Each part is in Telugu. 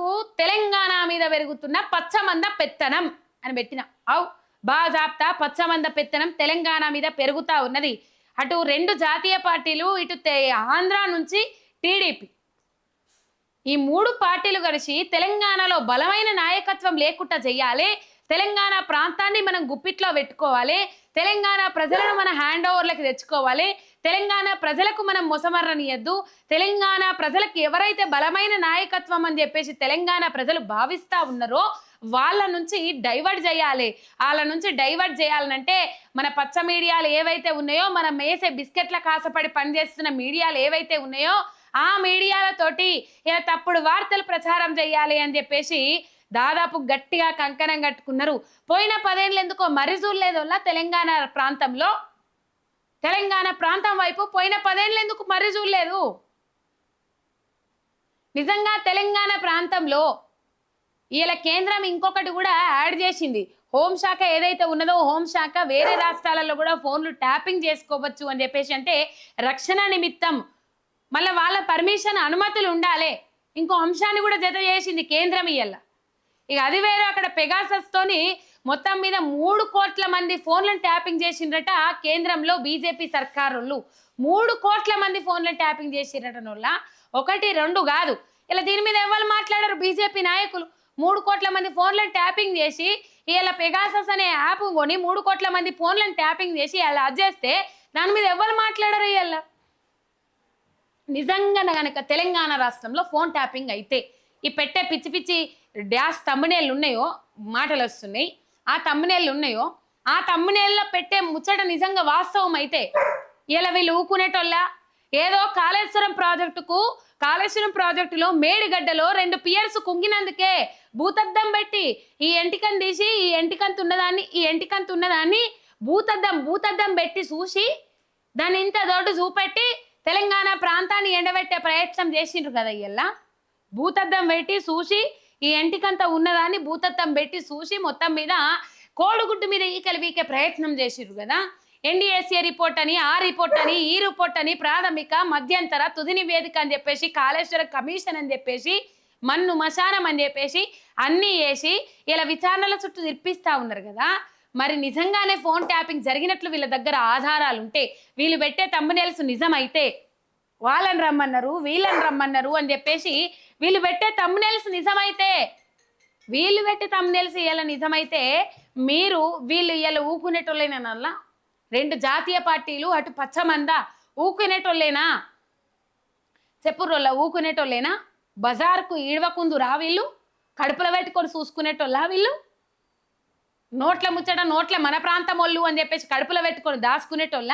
ఎందుకు? తెలంగాణ మీద పెరుగుతున్న పచ్చమంద పెత్తనం అని పెట్టిన. అవు బాజాప్తా పచ్చమంద పెత్తనం తెలంగాణ మీద పెరుగుతా ఉన్నది. అటు రెండు జాతీయ పార్టీలు ఇటు తె- ఆంధ్ర నుంచి టీడీపీ. ఈ మూడు పార్టీలు కలిసి తెలంగాణలో బలమైన నాయకత్వం లేకుండా చెయ్యాలి తెలంగాణ ప్రాంతాన్ని మనం గుప్పిట్లో పెట్టుకోవాలి. తెలంగాణ ప్రజలను మన హ్యాండ్ ఓవర్లకి తెచ్చుకోవాలి. తెలంగాణ ప్రజలకు మనం మొసమర్రనియద్దు. తెలంగాణ ప్రజలకు ఎవరైతే బలమైన నాయకత్వం అని చెప్పేసి తెలంగాణ ప్రజలు భావిస్తా ఉన్నారో వాళ్ళ నుంచి డైవర్ట్ చేయాలి. వాళ్ళ నుంచి డైవర్ట్ చేయాలనంటే మన పచ్చ మీడియాలు ఏవైతే ఉన్నాయో మనం వేసే బిస్కెట్ల కాసపడి పనిచేస్తున్న మీడియాలు ఏవైతే ఉన్నాయో ఆ మీడియాలతోటి ఇలా తప్పుడు వార్తలు ప్రచారం చేయాలి అని చెప్పేసి దాదాపు గట్టిగా కంకణం కట్టుకున్నారు. పోయిన పదేళ్ళు ఎందుకో మరి తెలంగాణ ప్రాంతంలో? తెలంగాణ ప్రాంతం వైపు పోయిన పదేళ్ళు ఎందుకు మరి నిజంగా తెలంగాణ ప్రాంతంలో ఇలా కేంద్రం ఇంకొకటి కూడా యాడ్ చేసింది. హోంశాఖ ఏదైతే ఉన్నదో హోంశాఖ వేరే రాష్ట్రాలలో కూడా ఫోన్లు ట్యాపింగ్ చేసుకోవచ్చు అని చెప్పేసి అంటే రక్షణ నిమిత్తం మళ్ళీ వాళ్ళ పర్మిషన్ అనుమతులు ఉండాలి. ఇంకో అంశాన్ని కూడా జత చేసింది కేంద్రం ఇయ్యల్లా ఇక అది వేరే అక్కడ పెగాసస్ తోని మొత్తం మీద మూడు కోట్ల మంది ఫోన్లను ట్యాపింగ్ చేసిండ్రట కేంద్రంలో బీజేపీ సర్కారులు. మూడు కోట్ల మంది ఫోన్లను ట్యాపింగ్ చేసిండ్రట నోళ్ళ. ఒకటి రెండు కాదు. ఇలా దీని మీద ఎవరు మాట్లాడారు? బీజేపీ నాయకులు. మూడు కోట్ల మంది ఫోన్లను ట్యాపింగ్ చేసి ఇలా పెగాసస్ అనే యాప్ కొని మూడు కోట్ల మంది ఫోన్లను ట్యాపింగ్ చేసి అలా చేస్తే దాని మీద ఎవరు మాట్లాడారు ఇలా నిజంగా కనుక తెలంగాణ రాష్ట్రంలో ఫోన్ ట్యాపింగ్ అయితే ఈ పెట్టే పిచ్చి పిచ్చి డ్యాష్ తమ్మునేళ్ళు ఉన్నాయో మాటలు వస్తున్నాయి. ఆ తమ్మునేళ్ళు ఉన్నాయో ఆ తమ్మునేళ్ళలో పెట్టే ముచ్చట నిజంగా వాస్తవం అయితే ఇలా వీళ్ళు ఊకునేటోళ్ళ. ఏదో కాళేశ్వరం ప్రాజెక్టుకు కాళేశ్వరం ప్రాజెక్టులో మేడిగడ్డలో రెండు పియర్స్ కుంగినందుకే భూతద్దం పెట్టి ఈ ఎంటికను తీసి ఈ ఎంటికంత ఉన్నదాన్ని ఈ ఎంటికంత ఉన్నదాన్ని భూతద్దం భూతద్దం పెట్టి చూసి దాన్ని ఇంత దొడ్డు చూపెట్టి తెలంగాణ ప్రాంతాన్ని ఎండబెట్టే ప్రయత్నం చేసిండ్రు కదా ఇయ్యల్లా. భూతద్దం పెట్టి చూసి ఈ ఎంటికంతా ఉన్నదాన్ని భూతత్వం పెట్టి చూసి మొత్తం మీద కోడిగుడ్డు మీద ఈకలు వీకే ప్రయత్నం చేసిండ్రు కదా. ఎన్డీఎస్ఏ రిపోర్ట్ అని ఆ రిపోర్ట్ అని ఈ రిపోర్ట్ అని ప్రాథమిక మధ్యంతర తుది నివేదిక అని చెప్పేసి కాళేశ్వర కమిషన్ అని చెప్పేసి మన్ను మశానం అని చెప్పేసి అన్నీ వేసి ఇలా విచారణల చుట్టూ తిప్పిస్తూ ఉన్నారు కదా. మరి నిజంగానే ఫోన్ ట్యాపింగ్ జరిగినట్లు వీళ్ళ దగ్గర ఆధారాలు ఉంటే వీళ్ళు పెట్టే తమ్మునేల్స్ నిజమైతే వాళ్ళని రమ్మన్నారు వీళ్ళని రమ్మన్నారు అని చెప్పేసి వీళ్ళు పెట్టే తమ్మునేల్స్ నిజమైతే వీళ్ళు పెట్టే తమ్మునేల్స్ ఇవాళ నిజమైతే మీరు వీళ్ళు ఇవాళ ఊకునేటోళ్ళేనా రెండు జాతీయ పార్టీలు అటు పచ్చమంద ఊకునేటోళ్ళేనా? చెప్పుర్రోళ్ళ ఊకునేటోళ్ళేనా? బజార్కు ఈడవకుందు రా వీళ్ళు? కడుపులో పెట్టుకొని చూసుకునేటోళ్ళా వీళ్ళు? నోట్ల ముచ్చట నోట్ల మన ప్రాంతం వాళ్ళు అని చెప్పేసి కడుపులో పెట్టుకొని దాచుకునేటోళ్ళ?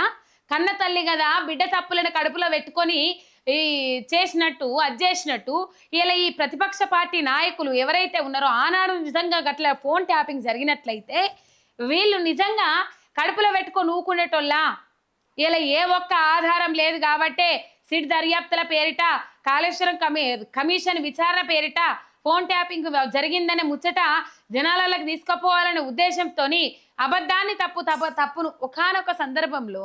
కన్న తల్లి కదా బిడ్డ తప్పులను కడుపులో పెట్టుకొని ఈ చేసినట్టు అది చేసినట్టు ఇలా ఈ ప్రతిపక్ష పార్టీ నాయకులు ఎవరైతే ఉన్నారో ఆనాడు నిజంగా గట్ల ఫోన్ ట్యాపింగ్ జరిగినట్లయితే వీళ్ళు నిజంగా కడుపులో పెట్టుకొని ఊకునేటోళ్ళా ఇలా ఏ ఒక్క ఆధారం లేదు కాబట్టే సిట్ దర్యాప్తుల పేరిట కాళేశ్వరం కమి కమిషన్ విచారణ పేరిట ఫోన్ ట్యాపింగ్ జరిగిందనే ముచ్చట జనాలకు తీసుకుపోవాలనే ఉద్దేశంతో అబద్ధాన్ని తప్పు తప్ప తప్పును ఒకనొక సందర్భంలో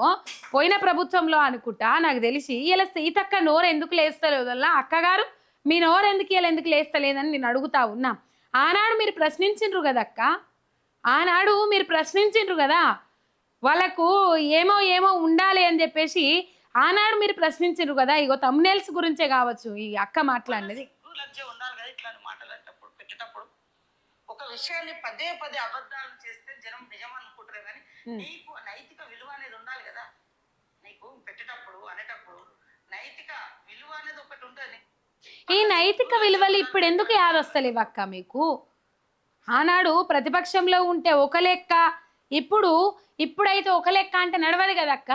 పోయిన ప్రభుత్వంలో అనుకుంటా నాకు తెలిసి ఇలా సీతక్క నోరు ఎందుకు లేస్తలేదల్లా అక్కగారు మీ నోరు ఎందుకు ఇలా ఎందుకు లేస్తలేదని నేను అడుగుతా ఉన్నా. ఆనాడు మీరు ప్రశ్నించిండ్రు కదక్క? ఆనాడు మీరు ప్రశ్నించిండ్రు కదా? వాళ్ళకు ఏమో ఏమో ఉండాలి అని చెప్పేసి ఆనాడు మీరు ప్రశ్నించిండ్రు కదా? ఇగో తమ్నేల్స్ గురించే కావచ్చు ఈ అక్క మాట్లాడినది సిగ్గు లజ్జ ఉండాలి కదా ఇట్లాంటి మాట్లాడేటప్పుడు పెట్టేటప్పుడు ఒక విషయాన్ని పదే పదే అబద్ధాలు చేస్తే జనం నిజం అనుకుంటారు కానీ నీకు నైతిక విలువ అనేది ఉండాలి కదా. నీకు పెట్టేటప్పుడు అనేటప్పుడు నైతిక విలువ అనేది ఒకటి ఉంటుంది. ఈ నైతిక విలువలు ఇప్పుడు ఎందుకు యాదొస్తలేవు అక్క మీకు? ఆనాడు ప్రతిపక్షంలో ఉంటే ఒక లెక్క ఇప్పుడు ఇప్పుడైతే ఒక లెక్క అంటే నడవదు కదా అక్క.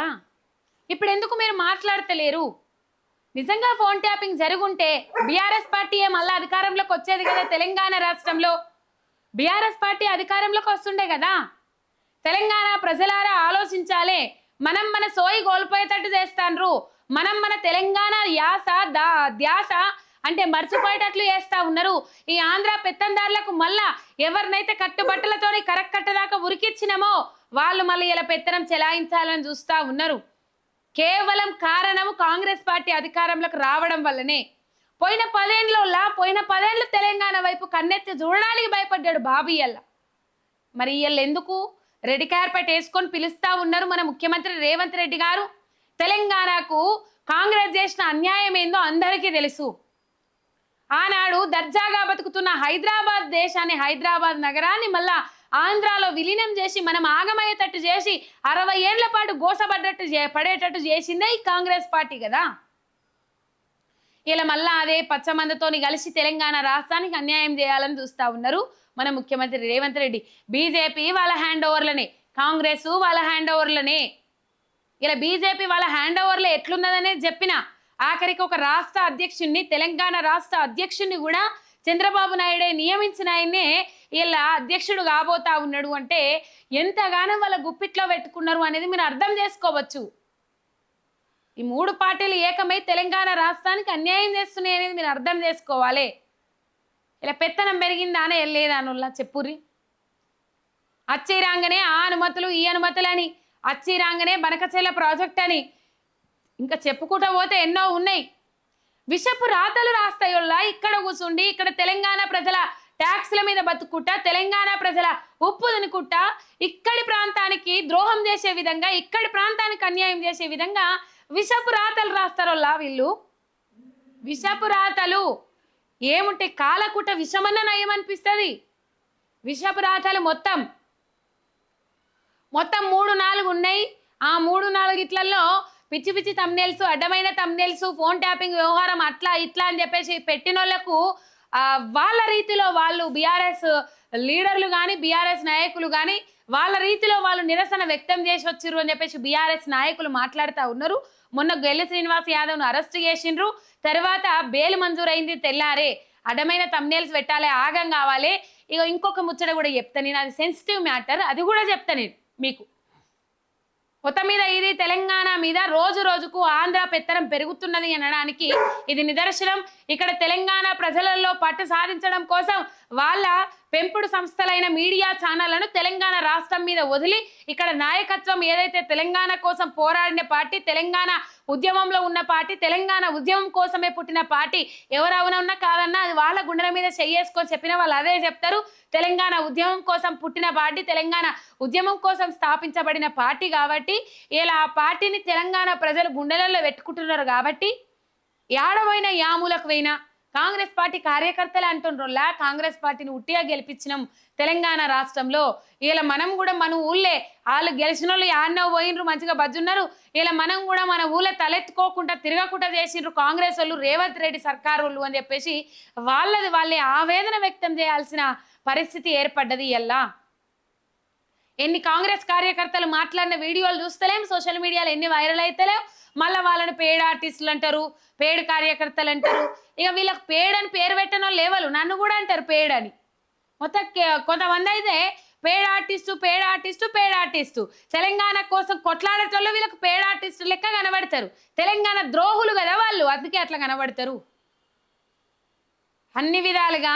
ఇప్పుడు ఎందుకు మీరు మాట్లాడతలేరు? నిజంగా ఫోన్ ట్యాపింగ్ జరుగుంటే బీఆర్ఎస్ పార్టీ మళ్ళీ అధికారంలోకి వచ్చేది కదా తెలంగాణ రాష్ట్రంలో? బీఆర్ఎస్ పార్టీ అధికారంలోకి వస్తుండే కదా. తెలంగాణ ప్రజలారా ఆలోచించాలి. మనం మన సోయి కోల్పోయేటట్టు చేస్తాండ్రు మనం మన తెలంగాణ యాస దా ధ్యాస అంటే మర్చిపోయేటట్లు చేస్తా ఉన్నారు. ఈ ఆంధ్ర పెత్తందారులకు మళ్ళా ఎవరినైతే కట్టుబట్టలతోని కరక్కట్టదాకా ఉరికిచ్చినామో వాళ్ళు మళ్ళీ ఇలా పెత్తనం చెలాయించాలని చూస్తా ఉన్నారు. కేవలం కారణము కాంగ్రెస్ పార్టీ అధికారంలోకి రావడం వల్లనే. పోయిన పదేళ్ళలా పోయిన పదేళ్ళు తెలంగాణ వైపు కన్నెత్తి చూడడానికి భయపడ్డాడు బాబు ఇయ్యల్ల మరి ఇయ్యల్ల ఎందుకు? రెడ్ కార్పెట్ వేసుకొని పిలుస్తా ఉన్నారు మన ముఖ్యమంత్రి రేవంత్ రెడ్డి గారు. తెలంగాణకు కాంగ్రెస్ చేసిన అన్యాయం ఏందో అందరికీ తెలుసు. ఆనాడు దర్జాగా బతుకుతున్న హైదరాబాద్ దేశాన్ని హైదరాబాద్ నగరాన్ని మళ్ళా ఆంధ్రాలో విలీనం చేసి మనం ఆగమయ్యేటట్టు చేసి అరవై ఏళ్ళ పాటు గోసపడ్డట్టు చే- పడేటట్టు చేసిందే ఈ కాంగ్రెస్ పార్టీ కదా. ఇలా మళ్ళా అదే పచ్చమందతోని కలిసి తెలంగాణ రాష్ట్రానికి అన్యాయం చేయాలని చూస్తా ఉన్నారు మన ముఖ్యమంత్రి రేవంత్ రెడ్డి. బీజేపీ వాళ్ళ హ్యాండ్ ఓవర్లనే కాంగ్రెస్ వాళ్ళ హ్యాండ్ ఓవర్లనే ఇలా బీజేపీ వాళ్ళ హ్యాండ్ ఓవర్లో ఎట్లున్నదనే చెప్పిన ఆఖరికి ఒక రాష్ట్ర అధ్యక్షుడిని తెలంగాణ రాష్ట్ర అధ్యక్షుడిని కూడా చంద్రబాబు నాయుడే నియమించిన ఆయన్నే ఇలా అధ్యక్షుడు కాబోతా ఉన్నాడు అంటే ఎంతగానో వాళ్ళ గుప్పిట్లో పెట్టుకున్నారు అనేది మీరు అర్థం చేసుకోవచ్చు. ఈ మూడు పార్టీలు ఏకమై తెలంగాణ రాష్ట్రానికి అన్యాయం చేస్తున్నాయి అనేది మీరు అర్థం చేసుకోవాలి. ఇలా పెత్తనం పెరిగిందా అని వెళ్ళేదా అనుల్లా చెప్పుర్రి. అచ్చి రాగానే ఆ అనుమతులు ఈ అనుమతులు అని అచ్చి రాగానే బనకచేల ప్రాజెక్ట్ అని ఇంకా చెప్పుకుంటూ పోతే ఎన్నో ఉన్నాయి. విషపు రాతలు రాస్తాయోళ్ళ ఇక్కడ కూర్చుండి ఇక్కడ తెలంగాణ ప్రజల ట్యాక్స్ల మీద బతుకుంటా తెలంగాణ ప్రజల ఉప్పు తినుకుంటా ఇక్కడి ప్రాంతానికి ద్రోహం చేసే విధంగా ఇక్కడి ప్రాంతానికి అన్యాయం చేసే విధంగా విషపు రాతలు రాస్తారోలా వీళ్ళు? విషపు రాతలు ఏముంటే కాలకుట విషమన్న నయం అనిపిస్తుంది. విషపు రాతలు మొత్తం మొత్తం మూడు నాలుగు ఉన్నాయి. ఆ మూడు నాలుగు ఇట్లలో పిచ్చి పిచ్చి తమ్నేల్స్ అడ్డమైన తమ్నేల్స్ ఫోన్ ట్యాపింగ్ వ్యవహారం అట్లా ఇట్లా అని చెప్పేసి పెట్టిన వాళ్ళకు వాళ్ళ రీతిలో వాళ్ళు బీఆర్ఎస్ లీడర్లు కానీ బీఆర్ఎస్ నాయకులు కానీ వాళ్ళ రీతిలో వాళ్ళు నిరసన వ్యక్తం చేసి వచ్చిర్రు అని చెప్పేసి బీఆర్ఎస్ నాయకులు మాట్లాడుతూ ఉన్నారు. మొన్న గెల్లి శ్రీనివాస్ యాదవ్ను అరెస్ట్ చేసిండ్రు. తర్వాత బెయిల్ మంజూరైంది తెల్లారే. అడ్డమైన తమ్నేల్స్ పెట్టాలి ఆగం కావాలి. ఇక ఇంకొక ముచ్చట కూడా చెప్తా నేను. అది సెన్సిటివ్ మ్యాటర్ అది కూడా చెప్తా నేను మీకు. కొత్త మీద ఇది తెలంగాణ మీద రోజు రోజుకు ఆంధ్ర పెత్తనం పెరుగుతున్నది అనడానికి ఇది నిదర్శనం. ఇక్కడ తెలంగాణ ప్రజలలో పట్టు సాధించడం కోసం వాళ్ళ పెంపుడు సంస్థలైన మీడియా ఛానళ్ళను తెలంగాణ రాష్ట్రం మీద వదిలి ఇక్కడ నాయకత్వం ఏదైతే తెలంగాణ కోసం పోరాడిన పార్టీ తెలంగాణ ఉద్యమంలో ఉన్న పార్టీ తెలంగాణ ఉద్యమం కోసమే పుట్టిన పార్టీ ఎవరవునన్నా కాదన్నా అది వాళ్ళ గుండెల మీద చెయ్యేసుకొని చెప్పిన వాళ్ళు అదే చెప్తారు. తెలంగాణ ఉద్యమం కోసం పుట్టిన పార్టీ తెలంగాణ ఉద్యమం కోసం స్థాపించబడిన పార్టీ కాబట్టి ఇలా ఆ పార్టీని తెలంగాణ ప్రజలు గుండెలలో పెట్టుకుంటున్నారు కాబట్టి ఏడవైన యాములకు పోయినా కాంగ్రెస్ పార్టీ కార్యకర్తలే అంటుండ్రులా కాంగ్రెస్ పార్టీని ఉట్టిగా గెలిపించినాం తెలంగాణ రాష్ట్రంలో. ఇలా మనం కూడా మన ఊళ్ళే. వాళ్ళు గెలిచిన వాళ్ళు యాన్నో పోయినరు మంచిగా బజ్జున్నారు. ఇలా మనం కూడా మన ఊళ్ళో తలెత్తుకోకుండా తిరగకుండా చేసిండ్రు కాంగ్రెస్ వాళ్ళు రేవంత్ రెడ్డి సర్కారు వాళ్ళు అని చెప్పేసి వాళ్ళది వాళ్ళే ఆవేదన వ్యక్తం చేయాల్సిన పరిస్థితి ఏర్పడ్డది ఎలా ఎన్ని కాంగ్రెస్ కార్యకర్తలు మాట్లాడిన వీడియోలు చూస్తలేం సోషల్ మీడియాలో ఎన్ని వైరల్ అయితేలేవు మళ్ళీ వాళ్ళని పేడ్ ఆర్టిస్టులు అంటారు పేడ్ కార్యకర్తలు అంటారు. ఇక వీళ్ళకి పేడ్ అని పేరు పెట్టిన వాళ్ళు లేవలు నన్ను కూడా అంటారు పేడ్ అని. మొత్తం కొంతమంది అయితే paid artist paid artist paid artist. Telangana కోసం కొట్లాడేటోళ్ళు వీళ్ళకి పేడ్ ఆర్టిస్టు లెక్క కనబడతారు. తెలంగాణ ద్రోహులు కదా వాళ్ళు అందుకే అట్లా కనబడతారు. అన్ని విధాలుగా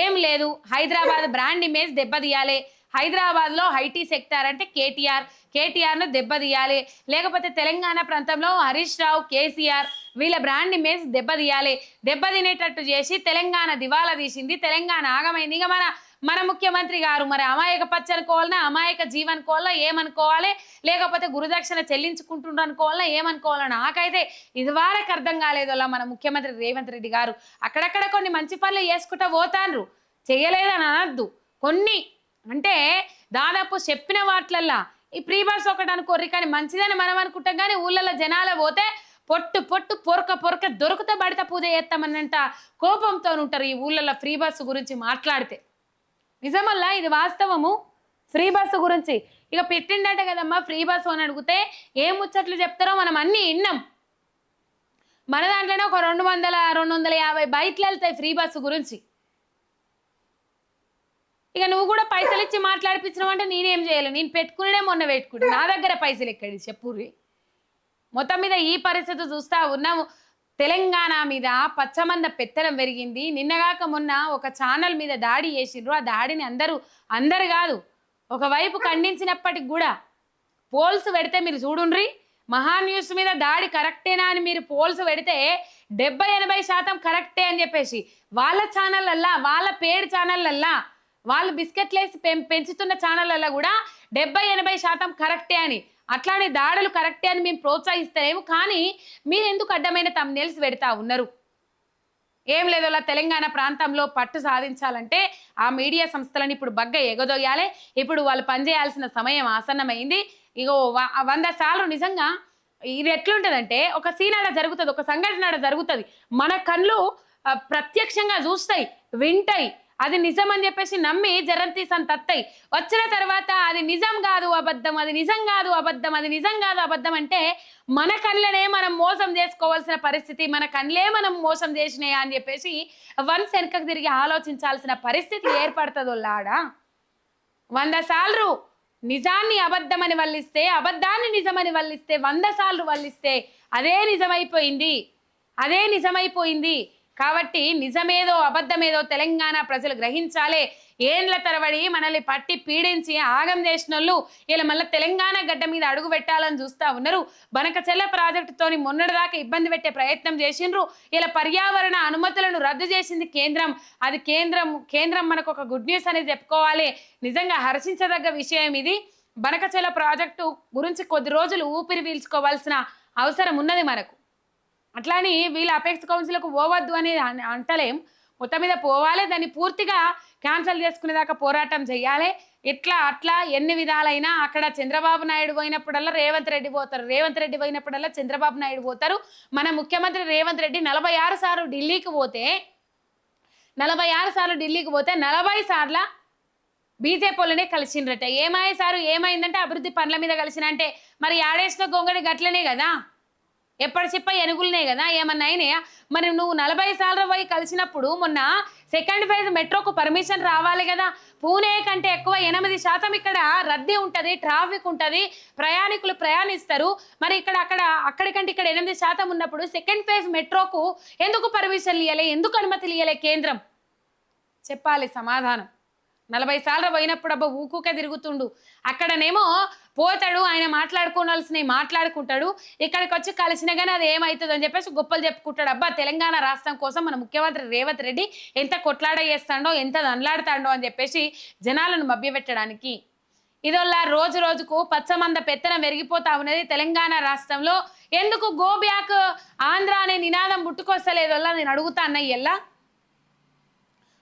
ఏం లేదు. హైదరాబాద్ బ్రాండ్ ఇమేజ్ దెబ్బతీయాలి. హైదరాబాద్లో ఐటీ సెక్టార్ అంటే కేటీఆర్. కేటీఆర్ను దెబ్బతీయాలి. లేకపోతే తెలంగాణ ప్రాంతంలో హరీష్ రావు కేసీఆర్ వీళ్ళ బ్రాండ్ ఇమేజ్ దెబ్బతీయాలి. దెబ్బతినేటట్టు చేసి తెలంగాణ దివాలా తీసింది. తెలంగాణ ఆగమైంది. ఇక మన మన ముఖ్యమంత్రి గారు మరి అమాయక పచ్చని అనుకోవాలన్నా అమాయక జీవ అనుకోవాలా ఏమనుకోవాలి? లేకపోతే గురుదక్షిణ చెల్లించుకుంటుండ్రు అనుకోవాలన్నా ఏమనుకోవాలన్నా నాకైతే ఇదివరకు అర్థం కాలేదు అలా మన ముఖ్యమంత్రి రేవంత్ రెడ్డి గారు. అక్కడక్కడ కొన్ని మంచి పనులు చేసుకుంటూ పోతాన్రు చేయలేదని అనద్దు. కొన్ని అంటే దాదాపు చెప్పిన వాటిలల్లా. ఈ ప్రీ బస్ ఒకటి అనుకోర్రి కానీ మంచిదని మనం అనుకుంటాం కానీ ఊళ్ళల్లో జనాలు పోతే పొట్టు పొట్టు పొరక పొరక దొరికితే బడిత పూజ చేస్తామన్నంత కోపంతో ఉంటారు ఈ ఊళ్ళల్లో ఫ్రీ బస్సు గురించి మాట్లాడితే. నిజమల్లా ఇది వాస్తవము? ఫ్రీ బస్సు గురించి. ఇక పెట్టిండట కదమ్మా ఫ్రీ బస్సు అని అడిగితే ఏం ముచ్చట్లు చెప్తారో మనం అన్నీ విన్నాం. మన దాంట్లోనే ఒక రెండు వందల రెండు వందల యాభై బైక్లు వెళ్తాయి ఫ్రీ బస్సు గురించి. ఇక నువ్వు కూడా పైసలు ఇచ్చి మాట్లాడిపించినావు అంటే నేనేం చేయలేదు నేను పెట్టుకునే మొన్న పెట్టుకుంటే నా దగ్గర పైసలు ఎక్కడి చెప్పుర్రి మొత్తం మీద ఈ పరిస్థితి చూస్తా ఉన్నాము. తెలంగాణ మీద పచ్చమంద పెత్తనం పెరిగింది. నిన్నగాక మొన్న ఒక ఛానల్ మీద దాడి చేసిండ్రు. ఆ దాడిని అందరూ అందరు కాదు ఒకవైపు ఖండించినప్పటికి కూడా పోల్స్ పెడితే మీరు చూడుండ్రి. మహా న్యూస్ మీద దాడి కరెక్టేనా అని మీరు పోల్స్ పెడితే డెబ్బై ఎనభై శాతం కరెక్టే అని చెప్పేసి వాళ్ళ ఛానళ్ళల్లా వాళ్ళ పేరు ఛానళ్ళల్లా వాళ్ళు బిస్కెట్లు వేసి పెం పెంచుతున్న ఛానళ్ళల్లో కూడా డెబ్బై ఎనభై శాతం కరెక్టే అని. అట్లానే దాడులు కరెక్టే అని మేము ప్రోత్సహిస్తలేము. కానీ మీరు ఎందుకు అడ్డమైన తమ్నేల్స్ పెడతా ఉన్నారు? ఏం లేదు అలా తెలంగాణ ప్రాంతంలో పట్టు సాధించాలంటే ఆ మీడియా సంస్థలను ఇప్పుడు బగ్గ ఎగదొయ్యాలి. ఇప్పుడు వాళ్ళు పనిచేయాల్సిన సమయం ఆసన్నమైంది. ఇగో వంద సార్లు నిజంగా ఇది ఎట్లుంటుందంటే ఒక సీనాడ జరుగుతుంది ఒక సంఘటన ఆడ జరుగుతుంది. మన కళ్ళు ప్రత్యక్షంగా చూస్తాయి వింటాయి. అది నిజం అని చెప్పేసి నమ్మి జరంతీసని తత్తాయి. వచ్చిన తర్వాత అది నిజం కాదు అబద్ధం అది నిజం కాదు అబద్ధం అది నిజం కాదు అబద్ధం అంటే మన కళ్ళనే మనం మోసం చేసుకోవాల్సిన పరిస్థితి మన కళ్ళే మనం మోసం చేసినాయా అని చెప్పేసి వన్స్ వెనకకు తిరిగి ఆలోచించాల్సిన పరిస్థితి ఏర్పడుతుందో లాడా? వంద సార్లు నిజాన్ని అబద్ధమని వల్లిస్తే అబద్ధాన్ని నిజమని వల్లిస్తే వంద సార్లు వల్లిస్తే అదే నిజమైపోయింది. అదే నిజమైపోయింది. కాబట్టి నిజమేదో అబద్ధమేదో తెలంగాణ ప్రజలు గ్రహించాలే. ఏండ్ల తరబడి మనల్ని పట్టి పీడించి ఆగం చేసిన వాళ్ళు ఇలా మళ్ళీ తెలంగాణ గడ్డ మీద అడుగు పెట్టాలని చూస్తా ఉన్నారు. బనకచెల్ల ప్రాజెక్టుతోని మొన్నటిదాకా ఇబ్బంది పెట్టే ప్రయత్నం చేసిండ్రు. ఇలా పర్యావరణ అనుమతులను రద్దు చేసింది కేంద్రం. అది కేంద్రం కేంద్రం మనకు ఒక గుడ్ న్యూస్ అనేది చెప్పుకోవాలి. నిజంగా హర్షించదగ్గ విషయం ఇది. బనకచెల ప్రాజెక్టు గురించి కొద్ది రోజులు ఊపిరి పీల్చుకోవాల్సిన అవసరం ఉన్నది మనకు. అట్లాని వీళ్ళ అపెక్స్ కౌన్సిల్కు పోవద్దు అని అంటలేం. మొత్తం మీద పోవాలి. దాన్ని పూర్తిగా క్యాన్సిల్ చేసుకునేదాకా పోరాటం చేయాలి. ఇట్లా అట్లా ఎన్ని విధాలైనా అక్కడ చంద్రబాబు నాయుడు పోయినప్పుడల్లా రేవంత్ రెడ్డి పోతారు. రేవంత్ రెడ్డి పోయినప్పుడల్లా చంద్రబాబు నాయుడు పోతారు. మన ముఖ్యమంత్రి రేవంత్ రెడ్డి నలభై ఆరు సార్లు ఢిల్లీకి పోతే నలభై ఆరు సార్లు ఢిల్లీకి పోతే నలభై సార్ల బీజేపీ వాళ్ళనే కలిసిండ్రట. ఏమాయ సారు ఏమైందంటే అభివృద్ధి పనుల మీద కలిసిన అంటే మరి ఆడేసిన గొంగడి గట్లనే కదా? ఎప్పటి చెప్ప ఎనుగులనే కదా ఏమన్నా అయినాయా? మరి నువ్వు నలభై సార్లు పోయి కలిసినప్పుడు మొన్న సెకండ్ ఫేజ్ మెట్రోకు పర్మిషన్ రావాలి కదా. పూణే కంటే ఎక్కువ ఎనిమిది శాతం ఇక్కడ రద్దీ ఉంటుంది ట్రాఫిక్ ఉంటుంది ప్రయాణికులు ప్రయాణిస్తారు. మరి ఇక్కడ అక్కడ అక్కడికంటే ఇక్కడ ఎనిమిది శాతం ఉన్నప్పుడు సెకండ్ ఫేజ్ మెట్రోకు ఎందుకు పర్మిషన్ ఇవ్వలే ఎందుకు అనుమతులు ఇవ్వలే కేంద్రం? చెప్పాలి సమాధానం. నలభై సార్లు పోయినప్పుడు అబ్బా ఊకూకే తిరుగుతుండు. అక్కడనేమో పోతాడు ఆయన మాట్లాడుకోవాల్సినవి మాట్లాడుకుంటాడు. ఇక్కడికి వచ్చి కలిసిన కానీ అది ఏమవుతుంది అని చెప్పేసి గొప్పలు చెప్పుకుంటాడు. అబ్బా తెలంగాణ రాష్ట్రం కోసం మన ముఖ్యమంత్రి రేవంత్ రెడ్డి ఎంత కొట్లాడ చేస్తాడో ఎంత దండ్లాడుతాడో అని చెప్పేసి జనాలను మభ్యపెట్టడానికి. ఇదొల్లా రోజు రోజుకు పచ్చమంద పెత్తనం మెరిగిపోతా ఉన్నది తెలంగాణ రాష్ట్రంలో. ఎందుకు గోబ్యాక్ ఆంధ్ర అనే నినాదం పుట్టుకొస్తలేదల్లా నేను అడుగుతా అన్నయ్యల్లా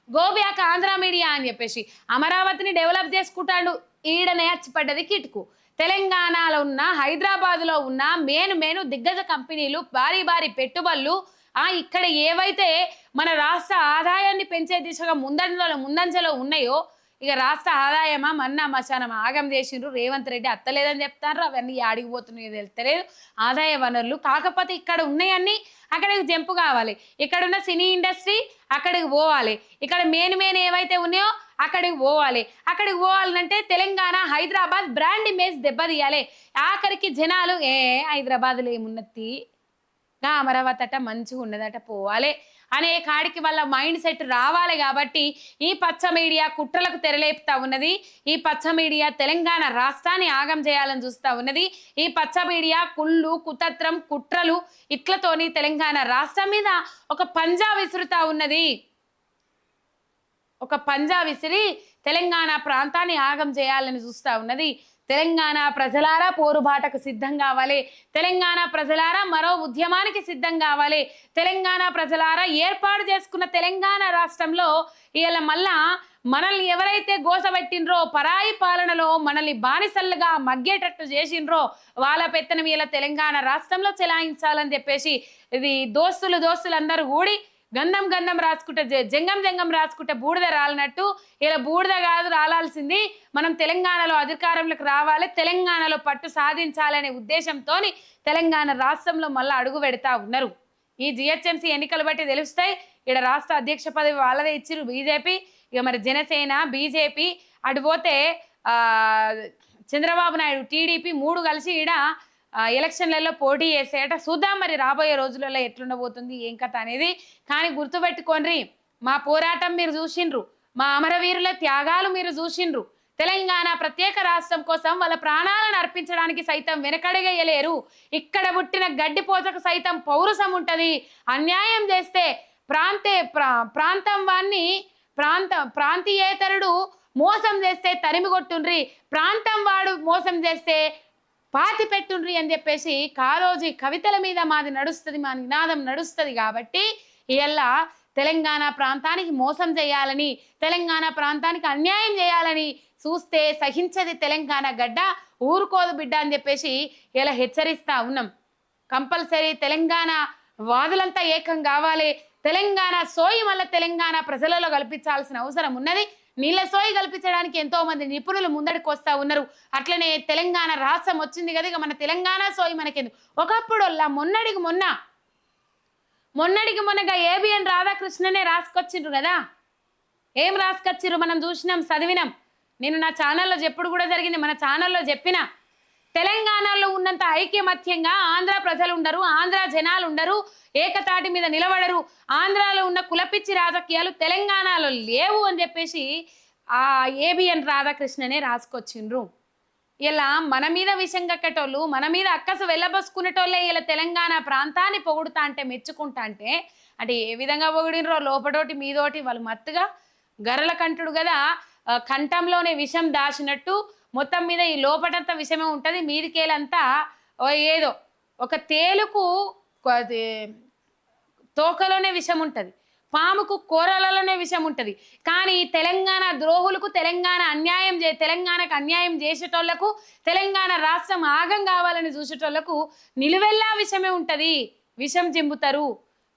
గో ఆంధ్ర మీడియా అని చెప్పేసి అమరావతిని డెవలప్ చేసుకుంటాడు. ఈడనే పడ్డది కిటుకు. తెలంగాణలో ఉన్న హైదరాబాదులో ఉన్న మేను మేను దిగ్గజ కంపెనీలు భారీ భారీ పెట్టుబడులు ఆ ఇక్కడ ఏవైతే మన రాష్ట్ర ఆదాయాన్ని పెంచే దిశగా ముందంజలో ముందంజలో ఉన్నాయో ఇక రాష్ట్ర ఆదాయమా మన్నా మశానమా ఆగం చేసిండ్రు. రేవంత్ రెడ్డి అత్తలేదని చెప్తారు అవన్నీ ఆడిగిపోతున్నాయి తెలుస్తలేదు ఆదాయ వనరులు కాకపోతే ఇక్కడ ఉన్నాయన్నీ అక్కడికి జంపు కావాలి. ఇక్కడ ఉన్న సినీ ఇండస్ట్రీ అక్కడికి పోవాలి. ఇక్కడ మెయిన్ మెయిన్ ఏవైతే ఉన్నాయో అక్కడికి పోవాలి. అక్కడికి పోవాలంటే తెలంగాణ హైదరాబాద్ బ్రాండ్ ఇమేజ్ దెబ్బతీయాలి. ఆఖరికి జనాలు ఏ హైదరాబాద్లో ఏమున్నది? నా అమరావతి అట మంచిగా ఉన్నదట పోవాలి. అనే కాడికి వాళ్ళ మైండ్ సెట్ రావాలి కాబట్టి ఈ పచ్చ మీడియా కుట్రలకు తెరలేపుతా ఉన్నది. ఈ పచ్చ మీడియా తెలంగాణ రాష్ట్రాన్ని ఆగం చేయాలని చూస్తా ఉన్నది. ఈ పచ్చ మీడియా కుళ్ళు కుతత్రం కుట్రలు ఇట్లతోని తెలంగాణ రాష్ట్రం మీద ఒక పంజా విసురుతా ఉన్నది. ఒక పంజా విసిరి తెలంగాణ ప్రాంతాన్ని ఆగం చేయాలని చూస్తా ఉన్నది. తెలంగాణ ప్రజలారా పోరుబాటకు సిద్ధం కావాలి. తెలంగాణ ప్రజలారా మరో ఉద్యమానికి సిద్ధం కావాలి. తెలంగాణ ప్రజలారా ఏర్పాటు చేసుకున్న తెలంగాణ రాష్ట్రంలో ఇవాళ మళ్ళా మనల్ని ఎవరైతే గోసబెట్టినరో పరాయి పాలనలో మనల్ని బానిసలుగా మగ్గేటట్టు చేసిండ్రో వాళ్ళ పెత్తనం ఇలా తెలంగాణ రాష్ట్రంలో చెలాయించాలని చెప్పేసి ఇది దోస్తులు దోస్తులు అందరూ కూడి గంధం గంధం రాసుకుంటే జంగం జంగం రాసుకుంటే బూడిద రాలినట్టు ఇలా బూడిద కాదు రాలాల్సింది. మనం తెలంగాణలో అధికారంలోకి రావాలి తెలంగాణలో పట్టు సాధించాలనే ఉద్దేశంతో తెలంగాణ రాష్ట్రంలో మళ్ళీ అడుగు పెడతా ఉన్నారు. ఈ జిహెచ్ఎంసీ ఎన్నికలు బట్టి తెలుస్తాయి. ఇక్కడ రాష్ట్ర అధ్యక్ష పదవి వాళ్ళదే ఇచ్చిరు బీజేపీ. ఇక మరి జనసేన బీజేపీ అటు పోతే చంద్రబాబు నాయుడు టీడీపీ మూడు కలిసి ఈడ ఎలక్షన్లలో పోటీ చేసేట చూద్దాం మరి రాబోయే రోజులలో ఎట్లుండబోతుంది ఏం కథ అనేది. కానీ గుర్తుపెట్టుకోండి మా పోరాటం మీరు చూసిండ్రు మా అమరవీరుల త్యాగాలు మీరు చూసిండ్రు. తెలంగాణ ప్రత్యేక రాష్ట్రం కోసం వాళ్ళ ప్రాణాలను అర్పించడానికి సైతం వెనకడగేయలేరు. ఇక్కడ పుట్టిన గడ్డిపోచకు సైతం పౌరుషం ఉంటుంది. అన్యాయం చేస్తే ప్రాంతే ప్రా ప్రాంతం వాణ్ణి ప్రాంత ప్రాంతీయేతరుడు మోసం చేస్తే తరిమి కొట్టుండ్రి ప్రాంతం వాడు మోసం చేస్తే పాతి పెట్టుండ్రి అని చెప్పేసి కాలోజీ కవితల మీద మాది నడుస్తుంది మా నినాదం నడుస్తుంది కాబట్టి ఇలా తెలంగాణ ప్రాంతానికి మోసం చేయాలని తెలంగాణ ప్రాంతానికి అన్యాయం చేయాలని చూస్తే సహించది తెలంగాణ గడ్డ ఊరుకోదు బిడ్డ అని చెప్పేసి ఇలా హెచ్చరిస్తా ఉన్నాం. కంపల్సరీ తెలంగాణ వాదులంతా ఏకం కావాలి. తెలంగాణ సోయి మళ్ళీ తెలంగాణ ప్రజలలో కల్పించాల్సిన అవసరం ఉన్నది. నీళ్ళ సోయి కల్పించడానికి ఎంతో మంది నిపుణులు ముందడికి వస్తా ఉన్నారు. అట్లనే తెలంగాణ రాష్ట్రం వచ్చింది కదా ఇక మన తెలంగాణ సోయి మనకెందుకు ఒకప్పుడు మొన్నడికి మొన్న మొన్నడికి మొన్నగా ఏబిఎన్ రాధాకృష్ణనే రాసుకొచ్చిండ్రు కదా. ఏం రాసుకొచ్చిర్రు మనం చూసినాం చదివినాం. నేను నా ఛానల్లో చెప్పుడు కూడా జరిగింది మన ఛానల్లో చెప్పిన. తెలంగాణలో ఉన్నంత ఐక్యమత్యంగా ఆంధ్ర ప్రజలు ఉండరు ఆంధ్ర జనాలు ఉండరు ఏకతాటి మీద నిలబడరు. ఆంధ్రాలో ఉన్న కులపిచ్చి రాజకీయాలు తెలంగాణలో లేవు అని చెప్పేసి ఆ ఏబిఎన్ రాధాకృష్ణనే రాసుకొచ్చిండ్రు. ఇలా మన మీద విషం కక్కేటోళ్ళు మన మీద అక్కసు వెళ్ళబోసుకునేటోళ్ళే ఇలా తెలంగాణ ప్రాంతాన్ని పొగుడుతా అంటే మెచ్చుకుంటా అంటే అంటే ఏ విధంగా పొగిడినరో లోపటోటి మీదోటి వాళ్ళు మత్తుగా గరల కంటుడు కదా కంఠంలోనే విషం దాచినట్టు మొత్తం మీద ఈ లోపటంతా విషమే ఉంటుంది. మీదికేలంతా ఏదో ఒక తేలుకు అది తోకలోనే విషం ఉంటుంది. పాముకు కూరలలోనే విషం ఉంటుంది. కానీ తెలంగాణ ద్రోహులకు తెలంగాణ అన్యాయం చే తెలంగాణకు అన్యాయం చేసేటోళ్ళకు తెలంగాణ రాష్ట్రం ఆగం కావాలని చూసేటోళ్ళకు నిలువెల్లా విషమే ఉంటుంది. విషం జింపుతారు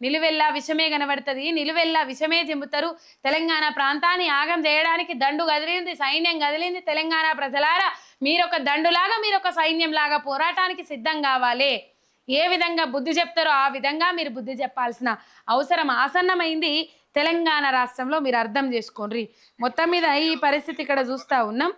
నిలువెల్లా విషమే కనబడుతుంది నిలువెల్లా విషమే చెబుతారు. తెలంగాణ ప్రాంతాన్ని ఆగం చేయడానికి దండు కదిలింది సైన్యం కదిలింది తెలంగాణ ప్రజలారా. మీరొక దండులాగా మీరొక సైన్యం లాగా పోరాటానికి సిద్ధం కావాలి. ఏ విధంగా బుద్ధి చెప్తారో ఆ విధంగా మీరు బుద్ధి చెప్పాల్సిన అవసరం ఆసన్నమైంది తెలంగాణ రాష్ట్రంలో మీరు అర్థం చేసుకోండి. మొత్తం మీద ఈ పరిస్థితి ఇక్కడ చూస్తా ఉన్నాం.